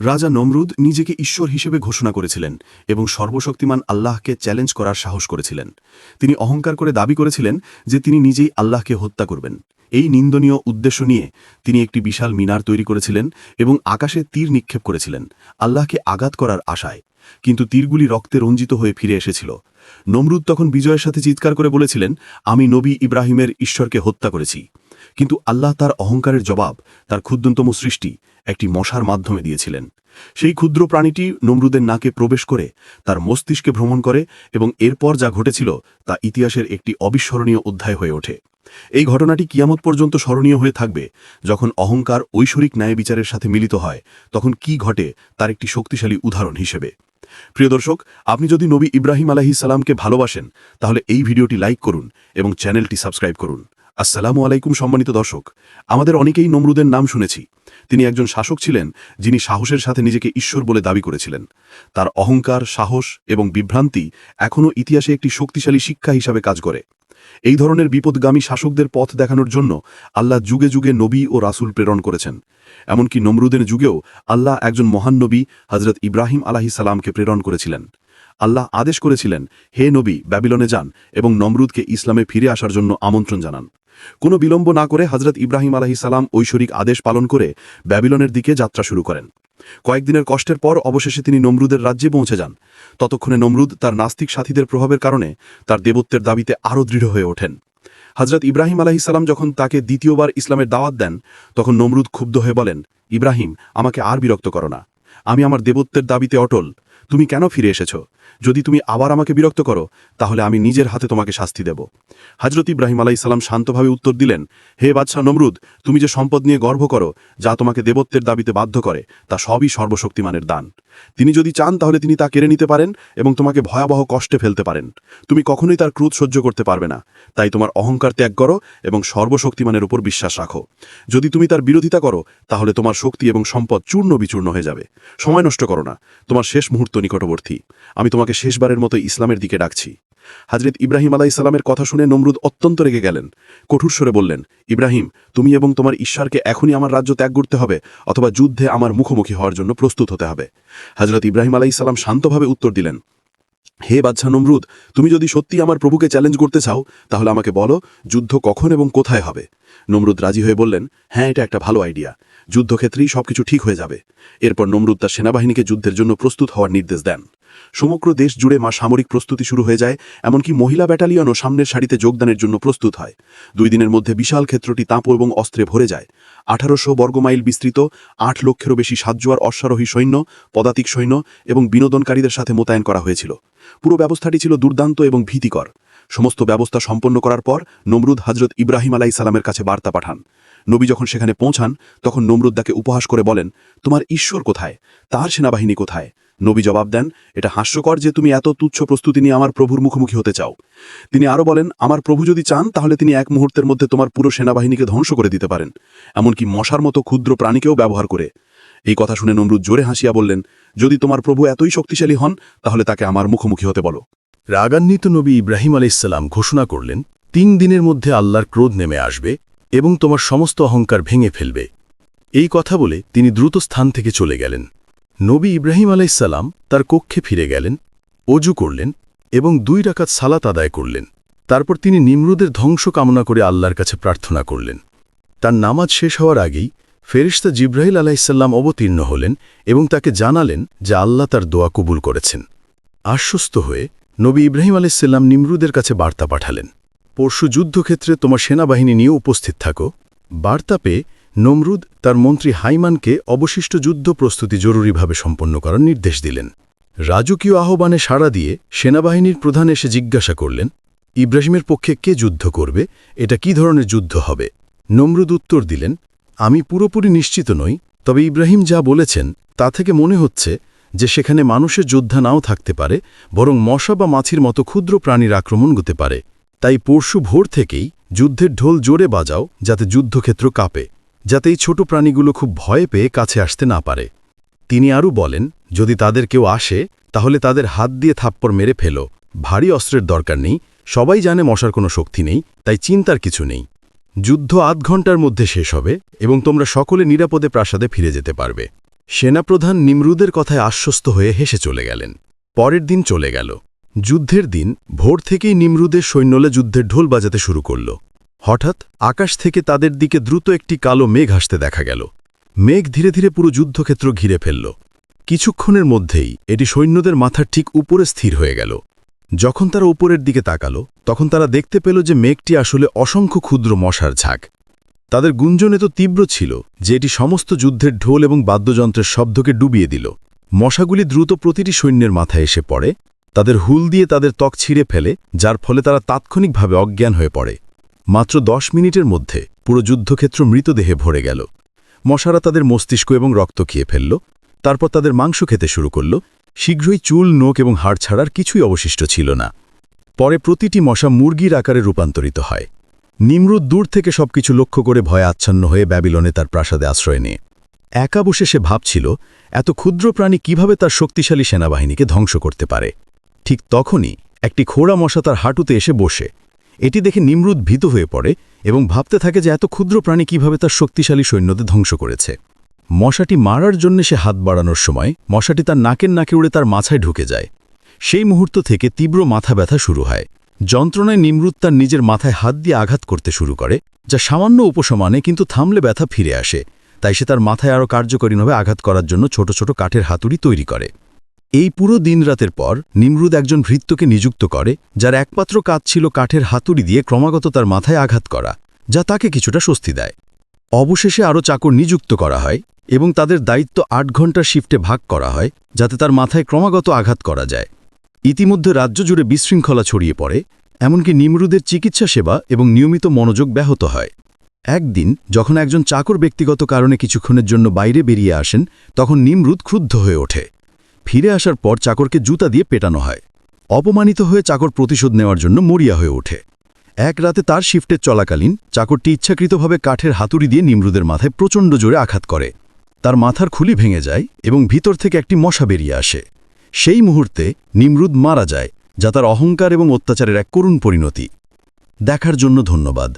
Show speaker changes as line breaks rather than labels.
রাজা নমরুদ নিজেকে ঈশ্বর হিসেবে ঘোষণা করেছিলেন এবং সর্বশক্তিমান আল্লাহকে চ্যালেঞ্জ করার সাহস করেছিলেন। তিনি অহংকার করে দাবি করেছিলেন যে তিনি নিজেই আল্লাহকে হত্যা করবেন। এই নিন্দনীয় উদ্দেশ্য নিয়ে তিনি একটি বিশাল মিনার তৈরি করেছিলেন এবং আকাশে তীর নিক্ষেপ করেছিলেন, আল্লাহকে আঘাত করার আশায়। কিন্তু তীরগুলি রক্তে রঞ্জিত হয়ে ফিরে এসেছিল। নমরুদ তখন বিজয়ের সাথে চিৎকার করে বলেছিলেন, আমি নবী ইব্রাহিমের ঈশ্বরকে হত্যা করেছি। কিন্তু আল্লাহ তার অহংকারের জবাব তার ক্ষুদ্রতম সৃষ্টি একটি মশার মাধ্যমে দিয়েছিলেন। সেই ক্ষুদ্র প্রাণীটি নমরুদের নাকে প্রবেশ করে তার মস্তিষ্কে ভ্রমণ করে এবং এরপর যা ঘটেছিল তা ইতিহাসের একটি অবিস্মরণীয় অধ্যায় হয়ে ওঠে। এই ঘটনাটি কিয়ামত পর্যন্ত স্মরণীয় হয়ে থাকবে। যখন অহংকার ঐশ্বরিক ন্যায় বিচারের সাথে মিলিত হয়, তখন কি ঘটে তার একটি শক্তিশালী উদাহরণ হিসেবে। প্রিয় দর্শক, আপনি যদি নবী ইব্রাহিম আলাহি সালামকে ভালোবাসেন, তাহলে এই ভিডিওটি লাইক করুন এবং চ্যানেলটি সাবস্ক্রাইব করুন। আসসালামু আলাইকুম সম্মানিত দর্শক। আমাদের অনেকেই নমরুদের নাম শুনেছি। তিনি একজন শাসক ছিলেন, যিনি সাহসের সাথে নিজেকে ঈশ্বর বলে দাবি করেছিলেন। তার অহংকার, সাহস এবং বিভ্রান্তি এখনও ইতিহাসে একটি শক্তিশালী শিক্ষা হিসাবে কাজ করে। এই ধরনের বিপদগামী শাসকদের পথ দেখানোর জন্য আল্লাহ যুগে যুগে নবী ও রাসূল প্রেরণ করেছেন। এমনকি নমরুদের যুগেও আল্লাহ একজন মহান নবী হজরত ইব্রাহিম আলাহি সালামকে প্রেরণ করেছিলেন। আল্লাহ আদেশ করেছিলেন, হে নবী, ব্যাবিলনে যান এবং নমরুদকে ইসলামে ফিরে আসার জন্য আমন্ত্রণ জানান। কোনো বিলম্ব না করে হজরত ইব্রাহিম সালাম ঐশ্বরিক আদেশ পালন করে ব্যাবিলনের দিকে যাত্রা শুরু করেন। কয়েকদিনের কষ্টের পর অবশেষে তিনি নমরুদের রাজ্যে পৌঁছে যান। ততক্ষণে নমরুদ তার নাস্তিক সাথীদের প্রভাবের কারণে তার দেবত্বের দাবিতে আরও দৃঢ় হয়ে ওঠেন। হজরত ইব্রাহিম আলাহিসাল্লাম যখন তাকে দ্বিতীয়বার ইসলামের দাওয়াত দেন, তখন নমরুদ ক্ষুব্ধ হয়ে বলেন, ইব্রাহিম, আমাকে আর বিরক্ত করো না। আমি আমার দেবত্বের দাবিতে অটল। তুমি কেন ফিরে এসেছ? যদি তুমি আবার আমাকে বিরক্ত করো, তাহলে আমি নিজের হাতে তোমাকে শাস্তি দেব। হজরত ইব্রাহিম আলাইসাল্লাম শান্তভাবে উত্তর দিলেন, হে বাদশাহ নমরুদ, তুমি যে সম্পদ নিয়ে গর্ব করো, যা তোমাকে দেবত্বের দাবিতে বাধ্য করে, তা সবই সর্বশক্তিমানের দান। তিনি যদি চান, তাহলে তিনি তা কেড়ে নিতে পারেন এবং তোমাকে ভয়াবহ কষ্টে ফেলতে পারেন। তুমি কখনোই তার ক্রোধ সহ্য করতে পারবে না। তাই তোমার অহংকার ত্যাগ করো এবং সর্বশক্তিমানের উপর বিশ্বাস রাখো। যদি তুমি তার বিরোধিতা করো, তাহলে তোমার শক্তি এবং সম্পদ চূর্ণ বিচূর্ণ হয়ে যাবে। সময় নষ্ট করো না। তোমার শেষ মুহূর্ত নিকটবর্তী। আমি তোমাকে শেষবারের মতো ইসলামের দিকে ডাকছি। হাজরত ইব্রাহিম আলাহ ইসলামের কথা শুনে নমরুদ অত্যন্ত রেগে গেলেন। কঠোর স্বরে বললেন, ইব্রাহিম, তুমি এবং তোমার ঈশ্বরকে এখনই আমার রাজ্য ত্যাগ করতে হবে অথবা যুদ্ধে আমার মুখোমুখি হওয়ার জন্য প্রস্তুত হতে হবে। হাজরত ইব্রাহিম আলাহ ইসলাম শান্তভাবে উত্তর দিলেন, হে বাদশাহ নমরুদ, তুমি যদি সত্যি আমার প্রভুকে চ্যালেঞ্জ করতে চাও, তাহলে আমাকে বলো যুদ্ধ কখন এবং কোথায় হবে? নমরুদ রাজি হয়ে বললেন হ্যাঁ এটা একটা ভালো আইডিয়া। যুদ্ধক্ষেত্রেই সবকিছু ঠিক হয়ে যাবে। এরপর নমরুদ তার সেনাবাহিনীকে যুদ্ধের জন্য প্রস্তুত হওয়ার নির্দেশ দেন। সমগ্র দেশ জুড়ে মা সামরিক প্রস্তুতি শুরু হয়ে যায়, এমনকি মহিলা ব্যাটালিয়নও সামনের সারিতে যোগদানের জন্য প্রস্তুত হয়। দুই দিনের মধ্যে বিশাল ক্ষেত্রটি তাঁপ এবং অস্ত্রে ভরে যায়। আঠারোশো বর্গমাইল বিস্তৃত, আট লক্ষেরও বেশি সাতজোয়ার অশ্বারোহী সৈন্য, পদাতিক সৈন্য এবং বিনোদনকারীদের সাথে মোতায়েন করা হয়েছিল। পুরো ব্যবস্থাটি ছিল দুর্দান্ত এবং ভীতিকর। সমস্ত ব্যবস্থা সম্পন্ন করার পর নমরুদ হজরত ইব্রাহিম আলাই সালামের কাছে বার্তা পাঠান। নবী যখন সেখানে পৌঁছান, তখন নমরুদ তাকে উপহাস করে বলেন, তোমার ঈশ্বর কোথায়? তার সেনাবাহিনী কোথায়? নবী জবাব দেন, এটা হাস্যকর যে তুমি এত তুচ্ছ প্রস্তুতি নিয়ে আমার প্রভুর মুখোমুখি হতে চাও। তিনি আরও বলেন, আমার প্রভু যদি চান, তাহলে তিনি এক মুহূর্তের মধ্যে তোমার পুরো সেনাবাহিনীকে ধ্বংস করে দিতে পারেন, এমনকি মশার মতো ক্ষুদ্র প্রাণীকেও ব্যবহার করে। এই কথা শুনে নমরুদ জোরে হাসিয়া বললেন, যদি তোমার প্রভু এতই শক্তিশালী হন, তাহলে তাকে আমার মুখোমুখি হতে বলো।
রাগান্বিত নবী ইব্রাহিম আলাইসাল্লাম ঘোষণা করলেন, তিন দিনের মধ্যে আল্লাহর ক্রোধ নেমে আসবে এবং তোমার সমস্ত অহংকার ভেঙে ফেলবে। এই কথা বলে তিনি দ্রুত স্থান থেকে চলে গেলেন। নবী ইব্রাহিম আলাইসাল্লাম তার কক্ষে ফিরে গেলেন, অজু করলেন এবং দুই রাকাত সালাত আদায় করলেন। তারপর তিনি নিমরুদের ধ্বংস কামনা করে আল্লাহর কাছে প্রার্থনা করলেন। তার নামাজ শেষ হওয়ার আগেই ফেরিস্তা জিব্রাহিল আলাইসাল্লাম অবতীর্ণ হলেন এবং তাকে জানালেন যে আল্লাহ তার দোয়া কবুল করেছেন। আশ্বস্ত হয়ে নবী ইব্রাহিম আলাইসাল্লাম নিমরুদের কাছে বার্তা পাঠালেন। পরশু যুদ্ধক্ষেত্রে তোমার সেনাবাহিনী নিয়ে উপস্থিত থাকো। বার্তা পেয়ে নমরুদ তার মন্ত্রী হাইমানকে অবশিষ্ট যুদ্ধ প্রস্তুতি জরুরিভাবে সম্পন্ন করার নির্দেশ দিলেন। রাজকীয় আহ্বানে সাড়া দিয়ে সেনাবাহিনীর প্রধান এসে জিজ্ঞাসা করলেন, ইব্রাহিমের পক্ষে কে যুদ্ধ করবে? এটা কি ধরনের যুদ্ধ হবে? নমরুদ উত্তর দিলেন, আমি পুরোপুরি নিশ্চিত নই, তবে ইব্রাহিম যা বলেছেন, তা থেকে মনে হচ্ছে যে সেখানে মানুষের যোদ্ধা নাও থাকতে পারে, বরং মশা বা মাছির মতো ক্ষুদ্র প্রাণীর আক্রমণ করতে পারে। তাই পরশু ভোর থেকেই যুদ্ধের ঢোল জোরে বাজাও, যাতে যুদ্ধক্ষেত্র কাঁপে। যাতে এই ছোট প্রাণীগুলো খুব ভয় পেয়ে কাছে আসতে না পারে। তিনি আরও বলেন, যদি তাদের কেউ আসে, তাহলে তাদের হাত দিয়ে থাপ্পড় মেরে ফেলো। ভারী অস্ত্রের দরকার নেই। সবাই জানে মশার কোনো শক্তি নেই, তাই চিন্তার কিছু নেই। যুদ্ধ আধ ঘণ্টার মধ্যে শেষ হবে এবং তোমরা সকলে নিরাপদে প্রাসাদে ফিরে যেতে পারবে। সেনাপ্রধান নিমরুদের কথায় আশ্বস্ত হয়ে হেসে চলে গেলেন। পরের দিন চলে গেল। যুদ্ধের দিন ভোর থেকেই নিমরুদের সৈন্যলে যুদ্ধের ঢোল বাজাতে শুরু করল। হঠাৎ আকাশ থেকে তাদের দিকে দ্রুত একটি কালো মেঘ আসতে দেখা গেল। মেঘ ধীরে ধীরে পুরো যুদ্ধক্ষেত্র ঘিরে ফেলল। কিছুক্ষণের মধ্যেই এটি সৈন্যদের মাথার ঠিক উপরে স্থির হয়ে গেল। যখন তারা উপরের দিকে তাকালো, তখন তারা দেখতে পেল যে মেঘটি আসলে অসংখ্য ক্ষুদ্র মশার ঝাঁক। তাদের গুঞ্জন এত তীব্র ছিল যে এটি সমস্ত যুদ্ধের ঢোল এবং বাদ্যযন্ত্রের শব্দকে ডুবিয়ে দিল। মশাগুলি দ্রুত প্রতিটি সৈন্যের মাথায় এসে পড়ে, তাদের হুল দিয়ে তাদের ত্বক ছিঁড়ে ফেলে, যার ফলে তারা তাৎক্ষণিকভাবে অজ্ঞান হয়ে পড়ে। মাত্র দশ মিনিটের মধ্যে পুরো যুদ্ধক্ষেত্র মৃতদেহে ভরে গেল। মশারা তাদের মস্তিষ্ক এবং রক্ত খেয়ে ফেলল, তারপর তাদের মাংস খেতে শুরু করল। শীঘ্রই চুল নোক এবং হাড় ছাড়ার কিছুই অবশিষ্ট ছিল না। পরে প্রতিটি মশা মুরগির আকারে রূপান্তরিত হয়। নিমরুদ দূর থেকে সবকিছু লক্ষ্য করে ভয়ে আচ্ছন্ন হয়ে ব্যাবিলনে তার প্রাসাদে আশ্রয় নিয়ে। একা বসে সে ভাবছিল, এত ক্ষুদ্র প্রাণী কীভাবে তার শক্তিশালী সেনাবাহিনীকে ধ্বংস করতে পারে? ঠিক তখনই একটি খোড়া মশা তার হাঁটুতে এসে বসে। এটি দেখে নিমরুদ ভীত হয়ে পড়ে এবং ভাবতে থাকে যে এত ক্ষুদ্র প্রাণী কীভাবে তার শক্তিশালী সৈন্যদের ধ্বংস করেছে। মশাটি মারার জন্য সে হাত বাড়ানোর সময় মশাটি তার নাকের নাকে উড়ে তার মাথায় ঢুকে যায়। সেই মুহূর্ত থেকে তীব্র মাথা ব্যথা শুরু হয়। যন্ত্রণায় নিমরুদ তার নিজের মাথায় হাত দিয়ে আঘাত করতে শুরু করে, যা সামান্য উপসমানে কিন্তু থামলে ব্যথা ফিরে আসে, তাই সে তার মাথায় আরও কার্যকরীভাবে আঘাত করার জন্য ছোট ছোট কাঠের হাতুড়ি তৈরি করে। এই পুরো দিনরাতের পর নিমরুদ একজন ভৃত্যকে নিযুক্ত করে, যার একমাত্র কাজ ছিল কাঠের হাতুড়ি দিয়ে ক্রমাগত তার মাথায় আঘাত করা, যা তাকে কিছুটা স্বস্তি দেয়। অবশেষে আরও চাকর নিযুক্ত করা হয় এবং তাদের দায়িত্ব আট ঘণ্টার শিফটে ভাগ করা হয়, যাতে তার মাথায় ক্রমাগত আঘাত করা যায়। ইতিমধ্যে রাজ্য জুড়ে বিশৃঙ্খলা ছড়িয়ে পড়ে, এমনকি নিমরুদের চিকিৎসা সেবা এবং নিয়মিত মনোযোগ ব্যাহত হয়। একদিন যখন একজন চাকর ব্যক্তিগত কারণে কিছুক্ষণের জন্য বাইরে বেরিয়ে আসেন, তখন নিমরুদ ক্রুদ্ধ হয়ে ওঠে। ফিরে আসার পর চাকরকে জুতা দিয়ে পেটানো হয়। অপমানিত হয়ে চাকর প্রতিশোধ নেওয়ার জন্য মরিয়া হয়ে ওঠে। এক রাতে তার শিফটের চলাকালীন চাকরটি ইচ্ছাকৃতভাবে কাঠের হাতুড়ি দিয়ে নিমরুদের মাথায় প্রচণ্ড জোরে আঘাত করে। তার মাথার খুলি ভেঙে যায় এবং ভিতর থেকে একটি মশা বেরিয়ে আসে। সেই মুহূর্তে নিমরুদ মারা যায়, যা তার অহংকার এবং অত্যাচারের এক করুণ পরিণতি। দেখার জন্য ধন্যবাদ।